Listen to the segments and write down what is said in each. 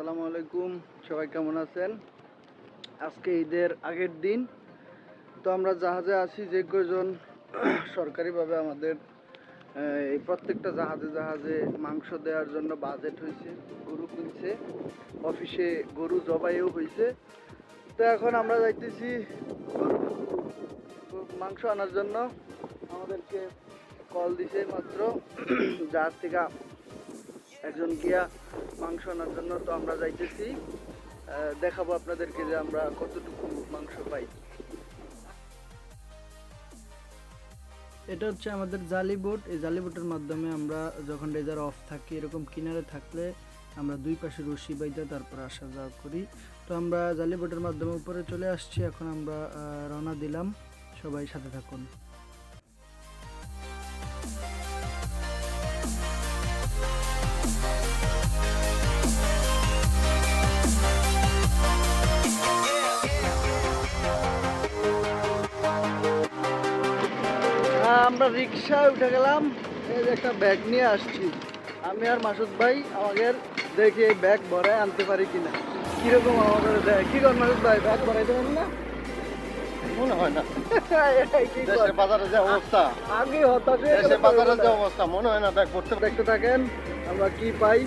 আসসালামু আলাইকুম, সবাই কেমন আছেন? আজকে ঈদের আগের দিন। তো আমরা জাহাজে আছি, যে কজন সরকারিভাবে আমাদের এই প্রত্যেকটা জাহাজে জাহাজে মাংস দেওয়ার জন্য বাজেট হয়েছে, গরু কিনছে, অফিসে গরু জবাইও হয়েছে। তো এখন আমরা যাইতেছি মাংস আনার জন্য। আমাদেরকে কল দিছে মাত্র জাহাজ থেকে একজন গিয়া মাংস আনার জন্য তো আমরা যাইতেছি। দেখাবো আপনাদেরকে যে আমরা কতটুকু মাংস পাই। এটা হচ্ছে আমাদের জালি বোট। এই জালি বোটের মাধ্যমে আমরা যখন রেজার অফ থাকি, এরকম কিনারে থাকলে আমরা দুই পাশে রশি বাইতে তারপর আসা যাওয়া করি। তো আমরা জালি বোটের মাধ্যমে উপরে চলে আসছি। এখন আমরা রওনা দিলাম। সবাই সাথে থাকুন। আমরা রিক্সায় উঠে গেলাম। এই যে একটা ব্যাগ নিয়ে আসছি। আমি আর মাসুদ ভাই আমাদের দেখি এই ব্যাগ ভরায় আনতে পারি কিনা। কীরকম আমাদের দেয় কি কর মাসুদ ভাই? ব্যাগ ভরাইতে পারেন না? মনে হয় না? দেশের বাজারে যে অবস্থা। আগে হতাশ দেশের বাজারে যে অবস্থা মনে হয় না ব্যাগ করতে দেখতে থাকেন আমরা কি পাই?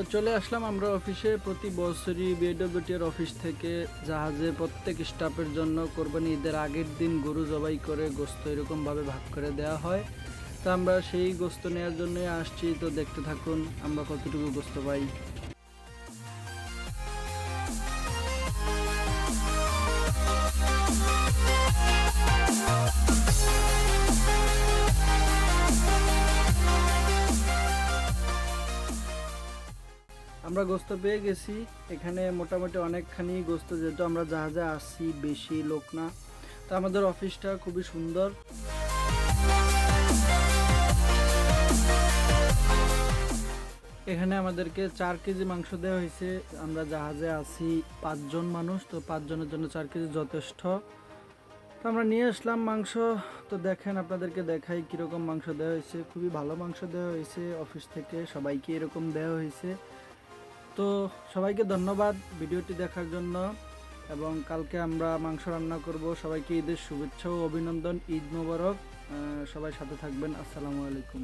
তো চলে আসলাম আমরা অফিসে। প্রতি বছরই বিএডব্লিউটির অফিস থেকে জাহাজে প্রত্যেক স্টাফের জন্য কোরবানি ঈদের আগের দিন গরু জবাই করে গোস্ত এরকমভাবে ভাগ করে দেওয়া হয়। তো আমরা সেই গোস্ত নেওয়ার জন্যই আসছি। তো দেখতে থাকুন আমরা কতটুকু গোস্ত পাই। আমরা গোস্ত পেয়ে গেছি। এখানে মোটামুটি অনেকখানি গোস্ত, যেহেতু আমরা জাহাজে আসছি বেশি লোক না। তো আমাদের অফিসটা খুবই সুন্দর। এখানে আমাদেরকে চার কেজি মাংস দেওয়া হয়েছে। আমরা জাহাজে আছি পাঁচজন মানুষ, তো পাঁচজনের জন্য চার কেজি যথেষ্ট। তো আমরা নিয়ে আসলাম মাংস। তো দেখেন, আপনাদেরকে দেখাই কীরকম মাংস দেওয়া হয়েছে। খুবই ভালো মাংস দেওয়া হয়েছে অফিস থেকে। সবাইকে এরকম দেওয়া হয়েছে। তো সবাইকে ধন্যবাদ ভিডিওটি দেখার জন্য এবং কালকে আমরা মাংস রান্না করব। সবাইকে ঈদের শুভেচ্ছা ও অভিনন্দন, ঈদ মোবারক। সবাই সাথে থাকবেন। আসসালামু আলাইকুম।